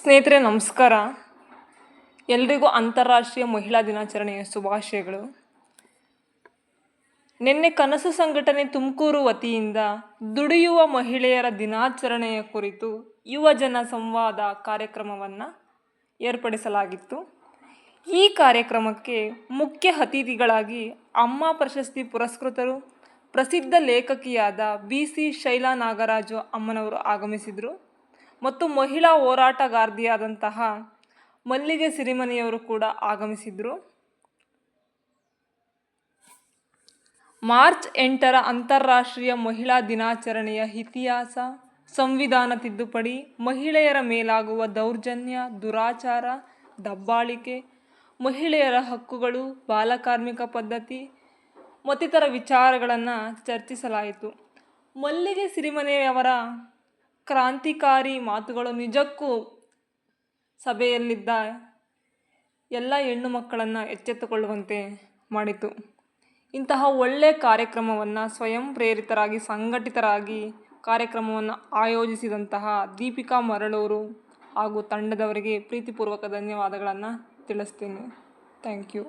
ಸ್ನೇಹಿತರೆ, ನಮಸ್ಕಾರ. ಎಲ್ರಿಗೂ ಅಂತಾರಾಷ್ಟ್ರೀಯ ಮಹಿಳಾ ದಿನಾಚರಣೆಯ ಶುಭಾಶಯಗಳು. ನಿನ್ನೆ ಕನಸು ಸಂಘಟನೆ ತುಮಕೂರು ವತಿಯಿಂದ ದುಡಿಯುವ ಮಹಿಳೆಯರ ದಿನಾಚರಣೆಯ ಕುರಿತು ಯುವಜನ ಸಂವಾದ ಕಾರ್ಯಕ್ರಮವನ್ನು ಏರ್ಪಡಿಸಲಾಗಿತ್ತು. ಈ ಕಾರ್ಯಕ್ರಮಕ್ಕೆ ಮುಖ್ಯ ಅತಿಥಿಗಳಾಗಿ ಅಮ್ಮ ಪ್ರಶಸ್ತಿ ಪುರಸ್ಕೃತರು, ಪ್ರಸಿದ್ಧ ಲೇಖಕಿಯಾದ ಬಿ ಸಿ ಶೈಲಾ ನಾಗರಾಜು ಅಮ್ಮನವರು ಆಗಮಿಸಿದರು. ಮತ್ತು ಮಹಿಳಾ ಹೋರಾಟಗಾರ್ದಿಯಾದಂತಹ ಮಲ್ಲಿಗೆ ಸಿರಿಮನೆಯವರು ಕೂಡ ಆಗಮಿಸಿದರು. ಮಾರ್ಚ್ ಎಂಟರ ಅಂತಾರಾಷ್ಟ್ರೀಯ ಮಹಿಳಾ ದಿನಾಚರಣೆಯ ಇತಿಹಾಸ, ಸಂವಿಧಾನ ತಿದ್ದುಪಡಿ, ಮಹಿಳೆಯರ ಮೇಲಾಗುವ ದೌರ್ಜನ್ಯ, ದುರಾಚಾರ, ದಬ್ಬಾಳಿಕೆ, ಮಹಿಳೆಯರ ಹಕ್ಕುಗಳು, ಬಾಲಕಾರ್ಮಿಕ ಪದ್ಧತಿ ಮತ್ತಿತರ ವಿಚಾರಗಳನ್ನು ಚರ್ಚಿಸಲಾಯಿತು. ಮಲ್ಲಿಗೆ ಸಿರಿಮನೆಯವರ ಕ್ರಾಂತಿಕಾರಿ ಮಾತುಗಳು ನಿಜಕ್ಕೂ ಸಭೆಯಲ್ಲಿದ್ದ ಎಲ್ಲ ಹೆಣ್ಣು ಮಕ್ಕಳನ್ನು ಎಚ್ಚೆತ್ತುಕೊಳ್ಳುವಂತೆ ಮಾಡಿತು. ಇಂತಹ ಒಳ್ಳೆಯ ಕಾರ್ಯಕ್ರಮವನ್ನು ಸ್ವಯಂ ಪ್ರೇರಿತರಾಗಿ, ಸಂಘಟಿತರಾಗಿ ಕಾರ್ಯಕ್ರಮವನ್ನು ಆಯೋಜಿಸಿದಂತಹ ದೀಪಿಕಾ ಮರಳೂರು ಹಾಗೂ ತಂಡದವರಿಗೆ ಪ್ರೀತಿಪೂರ್ವಕ ಧನ್ಯವಾದಗಳನ್ನು ತಿಳಿಸ್ತೀನಿ. Thank you.